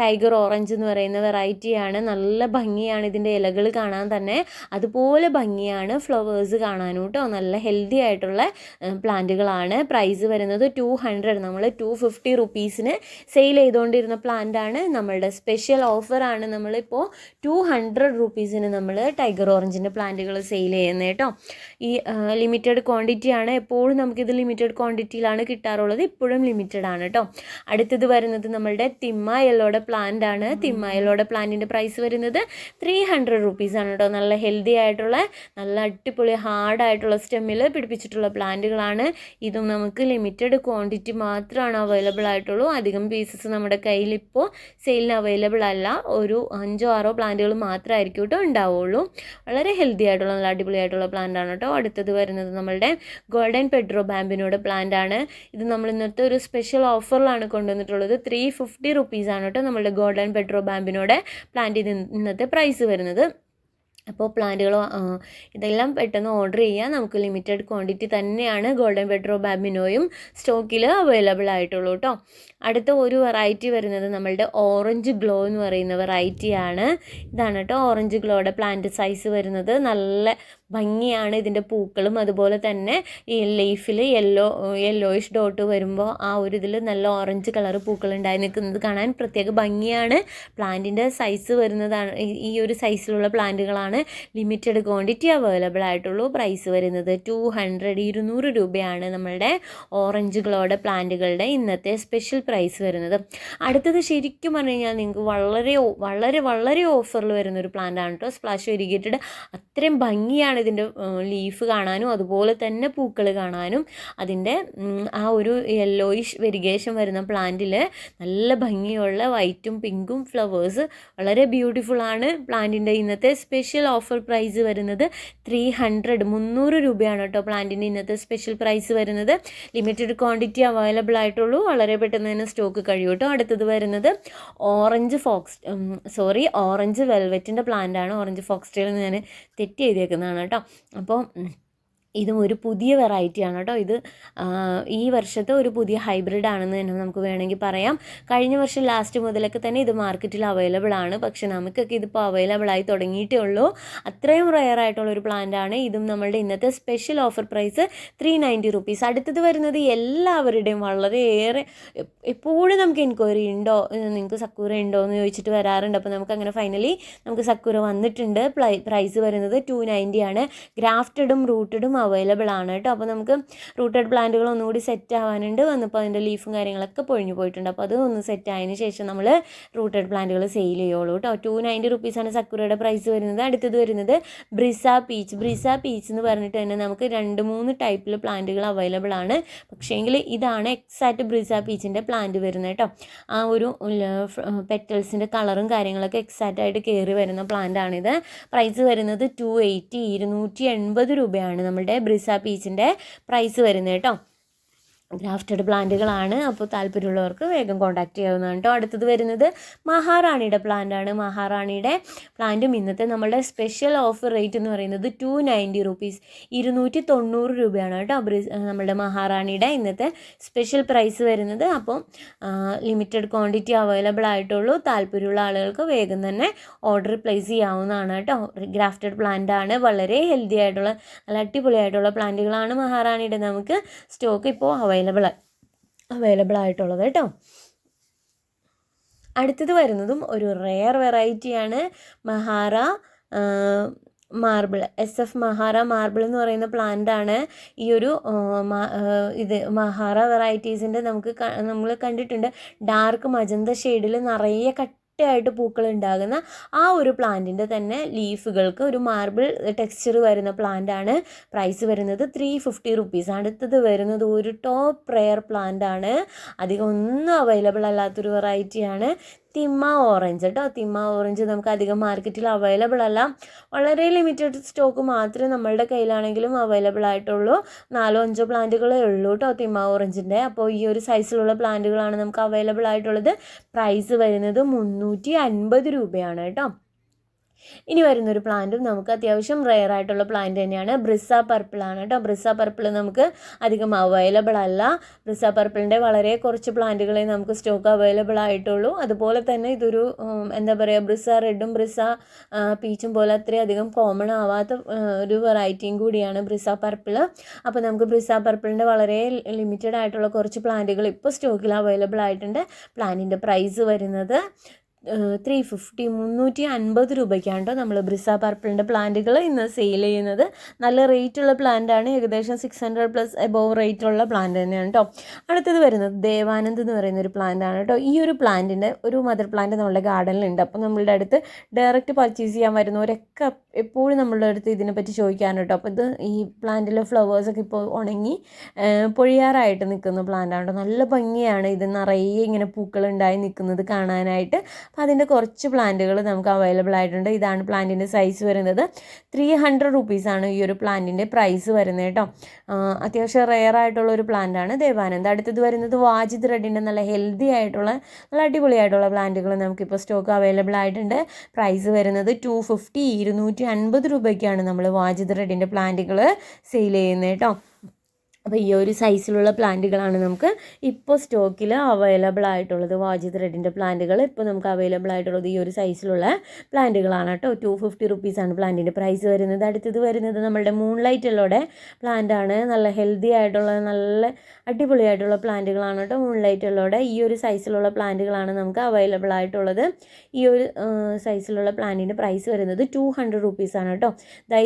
[SPEAKER 1] ടൈഗർ ഓറഞ്ച് എന്ന് പറയുന്ന വെറൈറ്റിയാണ് നല്ല ഭംഗിയാണ് ഇതിന്റെ ഇലകൾ കാണാൻ തന്നെ. അതുപോലെ ഭംഗിയാണ് ഫ്ലവേഴ്സ് കാണാനും കേട്ടോ നല്ല ഹെൽത്തി ആയിട്ടുള്ള പ്ലാന്റുകളാണ്. പ്രൈസ് വരുന്നത് ടു ഹൺഡ്രഡ് നമ്മൾ ടു ഫിഫ്റ്റി റുപ്പീസിന് സെയിൽ ചെയ്തുകൊണ്ടിരുന്ന പ്ലാന്റാണ് നമ്മളുടെ സ്പെഷ്യൽ ഓഫറാണ് നമ്മളിപ്പോൾ ടു ഹൺഡ്രഡ് റുപ്പീസിന് നമ്മൾ ടൈഗർ ഓറഞ്ചിന്റെ പ്ലാന്റുകൾ സെയിൽ ചെയ്യുന്നത് കേട്ടോ ഈ ലിമിറ്റഡ് ക്വാണ്ടിറ്റിയാണ് എപ്പോഴും നമുക്കിത് ലിമിറ്റഡ് ക്വാണ്ടിറ്റിയിലാണ് കിട്ടാറുള്ളത്. ഇപ്പോഴും ലിമിറ്റഡ് ആണ് കേട്ടോ അടുത്തത് വരുന്നത് നമ്മളുടെ തിമ്മായലോടെ പ്ലാന്റ് ആണ്. തിമ്മായലോടെ പ്ലാന്റിന്റെ പ്രൈസ് വരുന്നത് ത്രീ ഹൺഡ്രഡ് റുപ്പീസ് ആണ് കേട്ടോ നല്ല ഹെൽത്തി ആയിട്ടുള്ള നല്ല അടിപൊളി ഹാർഡായിട്ടുള്ള സ്റ്റെമ്മിൽ പിടിപ്പിച്ചിട്ടുള്ള പ്ലാന്റുകളാണ് ഇതും നമുക്ക് ലിമിറ്റഡ് ക്വാണ്ടിറ്റി മാത്രമാണ് അവൈലബിൾ ആയിട്ടുള്ളൂ. അധികം പീസസ് നമ്മുടെ കയ്യിൽ ഇപ്പോൾ സെയിലിന് അവൈലബിൾ അല്ല. ഒരു അഞ്ചോ ആറോ പ്ലാന്റുകൾ മാത്രമായിരിക്കും കേട്ടോ ഉണ്ടാവുള്ളൂ. വളരെ ഹെൽത്തി ആയിട്ടുള്ള നല്ല അടിപൊളി ആയിട്ടുള്ള പ്ലാന്റ് ആണ് കേട്ടോ അടുത്തത് വരുന്നത് നമ്മളുടെ ഗോൾഡൻ പെട്രോ ബാമ്പിനോട് പ്ലാന്റ് ആണ്. ഇത് നമ്മൾ ഇന്നത്തെ ഒരു സ്പെഷ്യൽ ഓഫറിലാണ് കൊണ്ടുവന്നിട്ടുള്ളത്. ത്രീ ഫിഫ്റ്റി റുപ്പീസാണ് കേട്ടോ നമ്മളുടെ ഗോൾഡൻ പെട്രോ ബാമ്പിനോടെ പ്ലാന്റ് ഇന്നത്തെ പ്രൈസ് വരുന്നത്. അപ്പോൾ പ്ലാന്റുകൾ ഇതെല്ലാം പെട്ടെന്ന് ഓർഡർ ചെയ്യാം നമുക്ക് ലിമിറ്റഡ് ക്വാണ്ടിറ്റി തന്നെയാണ് ഗോൾഡൻ പെട്രോ ബാമ്പിനോയും സ്റ്റോക്കിൽ അവൈലബിൾ ആയിട്ടുള്ളൂ കേട്ടോ അടുത്ത ഒരു വെറൈറ്റി വരുന്നത് നമ്മളുടെ ഓറഞ്ച് ഗ്ലോ എന്ന് പറയുന്ന വെറൈറ്റിയാണ് ഇതാണ് കേട്ടോ ഓറഞ്ച് ഗ്ലോയുടെ പ്ലാന്റ് സൈസ് വരുന്നത്. നല്ല ഭംഗിയാണ് ഇതിന്റെ പൂക്കളും. അതുപോലെ തന്നെ ഈ ലീഫിൽ യെല്ലോ യെല്ലോയിഷ് ഡോട്ട് വരുമ്പോൾ ആ ഒരു ഇതിൽ നല്ല ഓറഞ്ച് കളർ പൂക്കൾ ഉണ്ടായി നിൽക്കുന്നത് കാണാൻ പ്രത്യേക ഭംഗിയാണ്. പ്ലാന്റിന്റെ സൈസ് വരുന്നതാണ് ഈ ഒരു സൈസിലുള്ള പ്ലാന്റുകളാണ് ലിമിറ്റഡ് ക്വാണ്ടിറ്റി അവൈലബിൾ ആയിട്ടുള്ളൂ. പ്രൈസ് വരുന്നത് ടു ഹൺഡ്രഡ് ഇരുന്നൂറ് രൂപയാണ് നമ്മളുടെ ഓറഞ്ചുകളോടെ പ്ലാന്റുകളുടെ ഇന്നത്തെ സ്പെഷ്യൽ പ്രൈസ് വരുന്നത്. അടുത്തത് ശരിക്കും പറഞ്ഞു കഴിഞ്ഞാൽ നിങ്ങൾക്ക് വളരെ വളരെ വളരെ ഓഫറിൽ വരുന്ന ഒരു പ്ലാന്റ് ആണ് കേട്ടോ സ്പ്ലാഷ് ഇറിഗേറ്റഡ് അത്രയും ഭംഗിയാണ് ഇതിന്റെ ലീഫ് കാണാനും അതുപോലെ തന്നെ പൂക്കൾ കാണാനും അതിന്റെ ആ ഒരു യെല്ലോയിഷ് വെരിഗേഷൻ വരുന്ന പ്ലാന്റിൽ നല്ല ഭംഗിയുള്ള വൈറ്റും പിങ്കും ഫ്ലവേഴ്സ് വളരെ ബ്യൂട്ടിഫുൾ ആണ്. പ്ലാന്റിന്റെ ഇന്നത്തെ സ്പെഷ്യൽ ഓഫർ പ്രൈസ് വരുന്നത് ത്രീ ഹൺഡ്രഡ് മുന്നൂറ് രൂപയാണ് കേട്ടോ പ്ലാന്റിന്റെ ഇന്നത്തെ സ്പെഷ്യൽ പ്രൈസ് വരുന്നത്. ലിമിറ്റഡ് ക്വാണ്ടിറ്റി അവൈലബിൾ ആയിട്ടുള്ളൂ. വളരെ പെട്ടെന്ന് തന്നെ സ്റ്റോക്ക് കഴിയും കേട്ടോ. അടുത്തത് വരുന്നത് ഓറഞ്ച് ഫോക്സ് സോറി ഓറഞ്ച് വെൽവെറ്റിന്റെ പ്ലാന്റ് ആണ്. ഓറഞ്ച് ഫോക്സ് ഞാൻ തെറ്റ് ചെയ്തേക്കുന്നതാണ് അപ്പോൾ ഇതും ഒരു പുതിയ വെറൈറ്റിയാണ് കേട്ടോ. ഇത് ഈ വർഷത്തെ ഒരു പുതിയ ഹൈബ്രിഡ് ആണെന്ന് തന്നെ നമുക്ക് വേണമെങ്കിൽ പറയാം. കഴിഞ്ഞ വർഷം ലാസ്റ്റ് മുതലൊക്കെ തന്നെ ഇത് മാർക്കറ്റിൽ അവൈലബിൾ ആണ്. പക്ഷെ നമുക്കൊക്കെ ഇതിപ്പോൾ അവൈലബിൾ ആയി തുടങ്ങിയിട്ടേ ഉള്ളൂ. അത്രയും റെയർ ആയിട്ടുള്ള ഒരു പ്ലാന്റ് ആണ്. ഇതും നമ്മളുടെ ഇന്നത്തെ special offer price three ninety rupees അടുത്തത് വരുന്നത് എല്ലാവരുടെയും വളരെയേറെ എപ്പോഴും നമുക്ക് എൻക്വയറി ഉണ്ടോ? നിങ്ങൾക്ക് സക്കൂര ഉണ്ടോ എന്ന് ചോദിച്ചിട്ട് വരാറുണ്ട്. അപ്പോൾ നമുക്ക് അങ്ങനെ ഫൈനലി നമുക്ക് സക്കൂര വന്നിട്ടുണ്ട്. പ്രൈസ് വരുന്നത് ടു നയന്റി ആണ്. ഗ്രാഫ്റ്റഡും റൂട്ടഡും അവൈലബിൾ ആണ് കേട്ടോ. അപ്പോൾ നമുക്ക് റൂട്ടഡ് പ്ലാന്റുകൾ ഒന്നുകൂടി സെറ്റ് ആവാനുണ്ട്. വന്നപ്പോൾ അതിന്റെ ലീഫും കാര്യങ്ങളൊക്കെ പൊഴിഞ്ഞു പോയിട്ടുണ്ട്. അപ്പോൾ അത് ഒന്ന് സെറ്റ് ആയതിന് ശേഷം നമ്മൾ റൂട്ടഡ് പ്ലാന്റുകൾ സെയിൽ ചെയ്യുള്ളൂ കേട്ടോ. ടു നയന്റി റുപ്പീസാണ് സക്കുരയുടെ പ്രൈസ് വരുന്നത്. അടുത്തത് വരുന്നത് ബ്രിസ പീച്ച് ബ്രിസ പീച്ച് എന്ന് പറഞ്ഞിട്ട് തന്നെ നമുക്ക് രണ്ട് മൂന്ന് ടൈപ്പിൽ പ്ലാന്റുകൾ അവൈലബിൾ ആണ്. പക്ഷേങ്കിൽ ഇതാണ് എക്സാക്റ്റ് ബ്രിസ പീച്ചിന്റെ പ്ലാന്റ് വരുന്നത് കേട്ടോ. ആ ഒരു പെറ്റൽസിന്റെ കളറും കാര്യങ്ങളൊക്കെ എക്സാക്റ്റ് ആയിട്ട് കയറി വരുന്ന പ്ലാന്റ് ആണിത്. പ്രൈസ് വരുന്നത് ടു എയ്റ്റി ഇരുന്നൂറ്റി എൺപത് രൂപയാണ് നമ്മുടെ ബ്രിസ പീച്ചിന്റെ പ്രൈസ് വരുന്നത് കേട്ടോ. ഗ്രാഫ്റ്റഡ് പ്ലാന്റുകളാണ്. അപ്പോൾ താല്പര്യമുള്ളവർക്ക് വേഗം കോൺടാക്ട് ചെയ്യാവുന്നതാണ് കേട്ടോ. അടുത്തത് വരുന്നത് മഹാറാണിയുടെ പ്ലാന്റാണ് മഹാറാണിയുടെ പ്ലാന്റും ഇന്നത്തെ നമ്മളുടെ സ്പെഷ്യൽ ഓഫർ റേറ്റ് എന്ന് പറയുന്നത് ടു നയന്റി റുപ്പീസ് ഇരുന്നൂറ്റി തൊണ്ണൂറ് രൂപയാണ് കേട്ടോ. ബ്രിസ് നമ്മളുടെ മഹാറാണിയുടെ ഇന്നത്തെ സ്പെഷ്യൽ പ്രൈസ് വരുന്നത്. അപ്പോൾ ലിമിറ്റഡ് ക്വാണ്ടിറ്റി അവൈലബിൾ ആയിട്ടുള്ളൂ. താല്പര്യമുള്ള ആളുകൾക്ക് വേഗം തന്നെ ഓർഡർ പ്ലേസ് ചെയ്യാവുന്നതാണ് കേട്ടോ. ഗ്രാഫ്റ്റഡ് പ്ലാന്റാണ് വളരെ ഹെൽത്തി ആയിട്ടുള്ള നല്ല അടിപൊളിയായിട്ടുള്ള പ്ലാന്റുകളാണ് മഹാറാണിയുടെ. നമുക്ക് സ്റ്റോക്ക് ഇപ്പോൾ അവൈലബിൾ അവൈലബിൾ അവൈലബിൾ ആയിട്ടുള്ളത് കേട്ടോ. അടുത്തത് വരുന്നതും ഒരു റെയർ വെറൈറ്റിയാണ് മഹാറ മാർബിൾ എസ് എഫ് മഹാറ മാർബിൾ എന്ന് പറയുന്ന പ്ലാന്റ് ആണ്. ഈ ഒരു ഇത് മഹാറ വെറൈറ്റീസിന്റെ നമുക്ക് നമ്മൾ കണ്ടിട്ടുണ്ട്. ഡാർക്ക് മജന്ത ഷെയ്ഡിൽ നിറയെ കട്ടയായിട്ട് പൂക്കൾ ഉണ്ടാകുന്ന ആ ഒരു പ്ലാന്റിന്റെ തന്നെ ലീഫുകൾക്ക് ഒരു മാർബിൾ ടെക്സ്ചർ വരുന്ന പ്ലാന്റാണ് പ്രൈസ് വരുന്നത് ത്രീ ഫിഫ്റ്റി റുപ്പീസ് അടുത്തത് വരുന്നത് ഒരു ടോപ്പ് റെയർ പ്ലാന്റ് ആണ് അധികം ഒന്നും അവൈലബിൾ അല്ലാത്തൊരു വെറൈറ്റിയാണ് തിമ്മ ഓറഞ്ച് കേട്ടോ തിമ്മ ഓറഞ്ച് നമുക്ക് അധികം മാർക്കറ്റിൽ അവൈലബിൾ അല്ല. വളരെ ലിമിറ്റഡ് സ്റ്റോക്ക് മാത്രമേ നമ്മളുടെ കയ്യിലാണെങ്കിലും അവൈലബിൾ ആയിട്ടുള്ളൂ. നാലോ അഞ്ചോ പ്ലാന്റുകളേ ഉള്ളൂ കേട്ടോ തിമ്മ ഓറഞ്ചിന്റെ അപ്പോൾ ഈ ഒരു സൈസിലുള്ള പ്ലാന്റുകളാണ് നമുക്ക് അവൈലബിൾ ആയിട്ടുള്ളത്. പ്രൈസ് വരുന്നത് മുന്നൂറ്റി അൻപത് രൂപയാണ് കേട്ടോ ഇനി വരുന്നൊരു പ്ലാന്റും നമുക്ക് അത്യാവശ്യം റെയർ ആയിട്ടുള്ള പ്ലാന്റ് തന്നെയാണ്. ബ്രിസ പർപ്പിൾ ആണ് കേട്ടോ. ബ്രിസ പർപ്പിൾ നമുക്ക് അധികം അവൈലബിൾ അല്ല. ബ്രിസ പർപ്പിളിന്റെ വളരെ കുറച്ച് പ്ലാന്റുകളെ നമുക്ക് സ്റ്റോക്ക് അവൈലബിൾ ആയിട്ടുള്ളൂ. അതുപോലെ തന്നെ ഇതൊരു എന്താ പറയുക ബ്രിസ റെഡും ബ്രിസ പീച്ചും പോലെ അധികം കോമൺ ആവാത്ത ഒരു വെറൈറ്റിയും കൂടിയാണ് ബ്രിസ പർപ്പിൾ അപ്പോൾ നമുക്ക് ബ്രിസ പർപ്പിളിന്റെ വളരെ ലിമിറ്റഡ് ആയിട്ടുള്ള കുറച്ച് പ്ലാന്റുകൾ ഇപ്പോൾ സ്റ്റോക്കിൽ അവൈലബിൾ ആയിട്ടുണ്ട്. പ്ലാന്റിന്റെ പ്രൈസ് വരുന്നത് ത്രീ ഫിഫ്റ്റി മുന്നൂറ്റി അൻപത് രൂപയ്ക്കാണ് നമ്മൾ ബ്രിസ പർപ്പിളിന്റെ പ്ലാന്റുകൾ ഇന്ന് സെയിൽ ചെയ്യുന്നത്. നല്ല റേറ്റുള്ള പ്ലാന്റാണ് ഏകദേശം സിക്സ് ഹൺഡ്രഡ് പ്ലസ് എബോവ് റേറ്റുള്ള പ്ലാന്റ് തന്നെയാണ് കേട്ടോ അടുത്തത് വരുന്നത് ദേവാനന്ദ് എന്ന് പറയുന്ന ഒരു പ്ലാന്റാണ് കേട്ടോ ഈ ഒരു പ്ലാന്റിന്റെ ഒരു മദർ പ്ലാന്റ് നമ്മളുടെ ഗാർഡനിലുണ്ട്. അപ്പോൾ നമ്മളുടെ അടുത്ത് ഡയറക്റ്റ് പർച്ചേസ് ചെയ്യാൻ വരുന്നവരൊക്കെ എപ്പോഴും നമ്മളുടെ അടുത്ത് ഇതിനെപ്പറ്റി ചോദിക്കാറുണ്ട് കേട്ടോ. അപ്പോൾ ഇത് ഈ പ്ലാന്റിലെ ഫ്ലവേഴ്സൊക്കെ ഇപ്പോൾ ഉണങ്ങി പൊഴിയാറായിട്ട് നിൽക്കുന്ന പ്ലാന്റാണ് നല്ല ഭംഗിയാണ് ഇത് നിറയെ ഇങ്ങനെ പൂക്കളുണ്ടായി നിൽക്കുന്നത് കാണാനായിട്ട്. അപ്പോൾ അതിന്റെ കുറച്ച് പ്ലാന്റുകൾ നമുക്ക് അവൈലബിൾ ആയിട്ടുണ്ട്. ഇതാണ് പ്ലാന്റിന്റെ സൈസ് വരുന്നത്. ത്രീ ഹൺഡ്രഡ് റുപ്പീസാണ് ഈ ഒരു പ്ലാന്റിന്റെ പ്രൈസ് വരുന്നത് കേട്ടോ. അത്യാവശ്യം റെയർ ആയിട്ടുള്ള ഒരു പ്ലാന്റാണ് ദേവാനന്ദ് അടുത്തത് വരുന്നത് വാജിദ് റെഡിന്റെ നല്ല ഹെൽത്തി ആയിട്ടുള്ള നല്ല അടിപൊളിയായിട്ടുള്ള പ്ലാന്റുകൾ നമുക്കിപ്പോൾ സ്റ്റോക്ക് അവൈലബിൾ ആയിട്ടുണ്ട്. പ്രൈസ് വരുന്നത് ടു ഫിഫ്റ്റി ഇരുന്നൂറ്റി അൻപത് രൂപയ്ക്കാണ് നമ്മൾ വാജിദ് റെഡിന്റെ പ്ലാന്റുകൾ സെയിൽ ചെയ്യുന്നത് കേട്ടോ. അപ്പോൾ ഈ ഒരു സൈസിലുള്ള പ്ലാന്റുകളാണ് നമുക്ക് ഇപ്പോൾ സ്റ്റോക്കിൽ അവൈലബിൾ ആയിട്ടുള്ളത്. വാജി ത്രെഡിന്റെ പ്ലാന്റുകൾ ഇപ്പോൾ നമുക്ക് അവൈലബിൾ ആയിട്ടുള്ളത് ഈ ഒരു സൈസിലുള്ള പ്ലാന്റുകളാണ് കേട്ടോ. ടു ഫിഫ്റ്റി റുപ്പീസാണ് പ്ലാന്റിന്റെ പ്രൈസ് വരുന്നത്. അടുത്തത് വരുന്നത് നമ്മുടെ മൂൺലൈറ്റ് പ്ലാന്റാണ് നല്ല ഹെൽത്തി ആയിട്ടുള്ള നല്ല അടിപൊളിയായിട്ടുള്ള പ്ലാന്റുകളാണ് കേട്ടോ മൂൺലൈറ്റ് എല്ലോടെ ഈ ഒരു സൈസിലുള്ള പ്ലാന്റുകളാണ് നമുക്ക് അവൈലബിൾ ആയിട്ടുള്ളത്. ഈ ഒരു സൈസിലുള്ള പ്ലാന്റിന്റെ പ്രൈസ് വരുന്നത് ടു ഹൺഡ്രഡ് റുപ്പീസാണ് കേട്ടോ.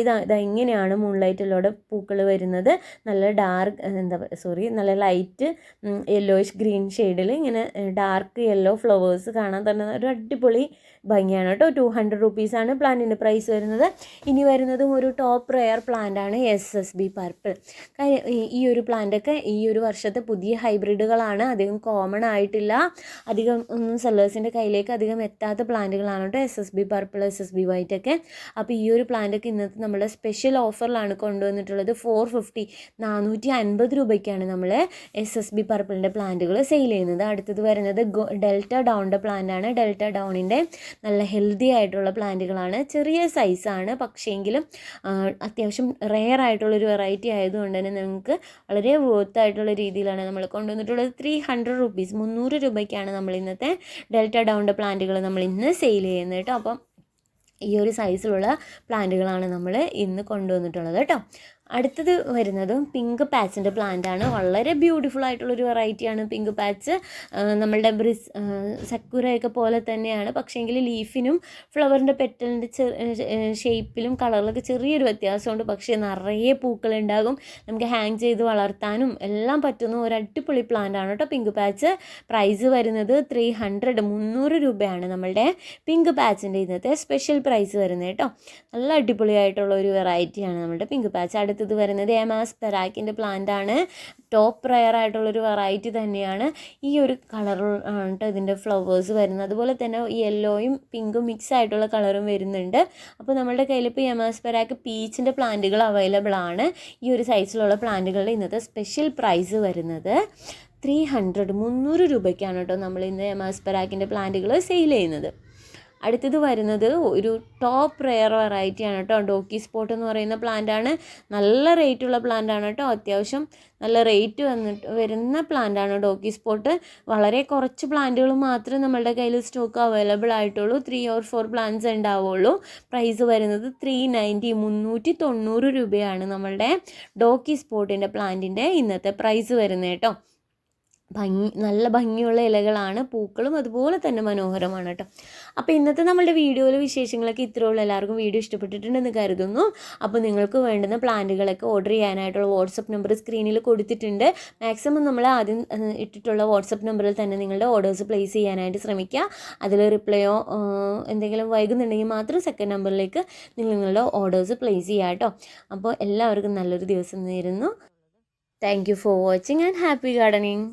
[SPEAKER 1] ഇതാ ഇതാ ഇങ്ങനെയാണ് മൂൺലൈറ്റ് എല്ലോടെ പൂക്കൾ വരുന്നത്. നല്ല ഡാർക്ക് എന്താ സോറി നല്ല ലൈറ്റ് യെല്ലോയിഷ് ഗ്രീൻ ഷെയ്ഡിൽ ഇങ്ങനെ ഡാർക്ക് യെല്ലോ ഫ്ലവേഴ്സ് കാണാൻ തന്നെ ഒരു അടിപൊളി ഭംഗിയാണ് കേട്ടോ. ടു ഹൺഡ്രഡ് റുപ്പീസാണ് പ്ലാന്റിന്റെ പ്രൈസ് വരുന്നത്. ഇനി വരുന്നതും ഒരു ടോപ്പ് റെയർ പ്ലാന്റ് ആണ് എസ് എസ് ബി പർപ്പിൾ കാര്യം ഈ- ഒരു പ്ലാന്റൊക്കെ ഈ ഒരു വർഷത്തെ പുതിയ ഹൈബ്രിഡുകളാണ് അധികം കോമൺ ആയിട്ടില്ല. അധികം ഒന്നും സെല്ലേഴ്സിന്റെ കയ്യിലേക്ക് അധികം എത്താത്ത പ്ലാന്റുകളാണ് കേട്ടോ S S B purple S S B white ഒക്കെ. അപ്പോൾ ഈ ഒരു പ്ലാന്റൊക്കെ ഇന്നത്തെ നമ്മുടെ സ്പെഷ്യൽ ഓഫറിലാണ് കൊണ്ടുവന്നിട്ടുള്ളത്. ഫോർ ഫിഫ്റ്റി നാനൂറ്റി അൻപത് രൂപയ്ക്കാണ് നമ്മൾ എസ് എസ് ബി പർപ്പിളിന്റെ പ്ലാന്റുകൾ സെയിൽ ചെയ്യുന്നത്. അടുത്തത് വരുന്നത് ഡെൽറ്റ ഡൗണിന്റെ പ്ലാന്റ് ആണ്. ഡെൽറ്റ ഡൗണിന്റെ നല്ല ഹെൽത്തി ആയിട്ടുള്ള പ്ലാന്റുകളാണ്. ചെറിയ സൈസാണ് പക്ഷേങ്കിലും അത്യാവശ്യം റെയർ ആയിട്ടുള്ളൊരു വെറൈറ്റി ആയതുകൊണ്ട് തന്നെ നിങ്ങൾക്ക് വളരെ വർത്ത് ആയിട്ടുള്ള രീതിയിലാണ് നമ്മൾ കൊണ്ടുവന്നിട്ടുള്ളത്. ത്രീ ഹൺഡ്രഡ് റുപ്പീസ് മുന്നൂറ് രൂപയ്ക്കാണ് നമ്മൾ ഇന്നത്തെ ഡെൽറ്റ ഡൗണിന്റെ പ്ലാന്റുകൾ നമ്മൾ ഇന്ന് സെയിൽ ചെയ്യുന്നത് കേട്ടോ അപ്പം ഈ ഒരു സൈസിലുള്ള പ്ലാന്റുകളാണ് നമ്മൾ ഇന്ന് കൊണ്ടുവന്നിട്ടുള്ളത് കേട്ടോ അടുത്തത് വരുന്നതും പിങ്ക് പാച്ചിന്റെ പ്ലാന്റ് ആണ് വളരെ ബ്യൂട്ടിഫുൾ ആയിട്ടുള്ളൊരു വെറൈറ്റിയാണ് പിങ്ക് പാച്ച്. നമ്മളുടെ ബ്രിസ് സക്കുരയൊക്കെ പോലെ തന്നെയാണ്. പക്ഷേങ്കിൽ ലീഫിനും ഫ്ലവറിന്റെ പെറ്റലിന്റെ ഷേപ്പിലും കളറിലൊക്കെ ചെറിയൊരു വ്യത്യാസമുണ്ട്. പക്ഷേ നിറയെ പൂക്കളുണ്ടാകും. നമുക്ക് ഹാങ് ചെയ്ത് വളർത്താനും എല്ലാം പറ്റുന്ന ഒരു അടിപൊളി പ്ലാന്റ് ആണ് കേട്ടോ പിങ്ക് പാച്ച്. പ്രൈസ് വരുന്നത് ത്രീ ഹൺഡ്രഡ് മുന്നൂറ് രൂപയാണ് നമ്മളുടെ പിങ്ക് പാച്ചിന്റെ ഇന്നത്തെ സ്പെഷ്യൽ പ്രൈസ് വരുന്നത് കേട്ടോ. നല്ല അടിപൊളിയായിട്ടുള്ള ഒരു വെറൈറ്റിയാണ് നമ്മുടെ പിങ്ക് പാച്ച്. അടുത്തത് അടുത്തത് വരുന്നത് എമാസ് പെറാക്കിന്റെ പ്ലാന്റ് ആണ്. ടോപ്പ് റയർ ആയിട്ടുള്ളൊരു വെറൈറ്റി തന്നെയാണ്. ഈ ഒരു കളർ ആണ് ഇതിന്റെ ഫ്ലവേഴ്സ് വരുന്നത്. അതുപോലെ തന്നെ യെല്ലോയും പിങ്കും മിക്സ് ആയിട്ടുള്ള കളറും വരുന്നുണ്ട്. അപ്പോൾ നമ്മുടെ കയ്യിൽ ഇപ്പോൾ എമാസ് പെറാക്ക് പീച്ചിന്റെ പ്ലാന്റുകൾ അവൈലബിൾ ആണ്. ഈ ഒരു സൈസിലുള്ള പ്ലാന്റുകളുടെ ഇന്നത്തെ സ്പെഷ്യൽ പ്രൈസ് വരുന്നത് ത്രീ ഹൺഡ്രഡ് മുന്നൂറ് രൂപയ്ക്കാണ് കേട്ടോ നമ്മൾ ഇന്ന് എമാസ് പെരാക്കിന്റെ പ്ലാന്റുകൾ സെയിൽ ചെയ്യുന്നത്. അടുത്തത് വരുന്നത് ഒരു ടോപ്പ് റെയർ വെറൈറ്റി ആണ് കേട്ടോ. ഡോക്കി സ്പോട്ട് എന്ന് പറയുന്ന പ്ലാന്റ് ആണ്. നല്ല റേറ്റ് ഉള്ള പ്ലാന്റ് ആണ് കേട്ടോ. അത്യാവശ്യം നല്ല റേറ്റ് വന്നിട്ട് വരുന്ന പ്ലാന്റാണ് ഡോക്കി സ്പോട്ട് വളരെ കുറച്ച് പ്ലാന്റുകൾ മാത്രമേ നമ്മളുടെ കയ്യിൽ സ്റ്റോക്ക് അവൈലബിൾ ആയിട്ടുള്ളൂ. ത്രീ ഓർ ഫോർ പ്ലാന്റ്സ് ഉണ്ടാവുള്ളൂ. പ്രൈസ് വരുന്നത് ത്രീ നയന്റി മുന്നൂറ്റി തൊണ്ണൂറ് രൂപയാണ് നമ്മളുടെ ഡോക്കി സ്പോട്ടിന്റെ പ്ലാന്റിന്റെ ഇന്നത്തെ പ്രൈസ് വരുന്നത് കേട്ടോ. ഭംഗി നല്ല ഭംഗിയുള്ള ഇലകളാണ് പൂക്കളും അതുപോലെ തന്നെ മനോഹരമാണ് കേട്ടോ. അപ്പോൾ ഇന്നത്തെ നമ്മളുടെ വീഡിയോയിലെ വിശേഷങ്ങളൊക്കെ ഇത്രയുള്ള. എല്ലാവർക്കും വീഡിയോ ഇഷ്ടപ്പെട്ടിട്ടുണ്ടെന്ന് കരുതുന്നു. അപ്പോൾ നിങ്ങൾക്ക് വേണ്ടുന്ന പ്ലാന്റുകളൊക്കെ ഓർഡർ ചെയ്യാനായിട്ടുള്ള വാട്സപ്പ് നമ്പർ സ്ക്രീനിൽ കൊടുത്തിട്ടുണ്ട്. മാക്സിമം നമ്മൾ ആദ്യം ഇട്ടിട്ടുള്ള വാട്സപ്പ് നമ്പറിൽ തന്നെ നിങ്ങളുടെ ഓർഡേഴ്സ് പ്ലേസ് ചെയ്യാനായിട്ട് ശ്രമിക്കുക. അതിൽ റിപ്ലൈയോ എന്തെങ്കിലും വൈകുന്നുണ്ടെങ്കിൽ മാത്രം സെക്കൻഡ് നമ്പറിലേക്ക് നിങ്ങൾ നിങ്ങളുടെ ഓർഡേഴ്സ് പ്ലേസ് ചെയ്യുക കേട്ടോ. അപ്പോൾ എല്ലാവർക്കും നല്ലൊരു ദിവസം നേരുന്നു. Thank you for watching and happy gardening.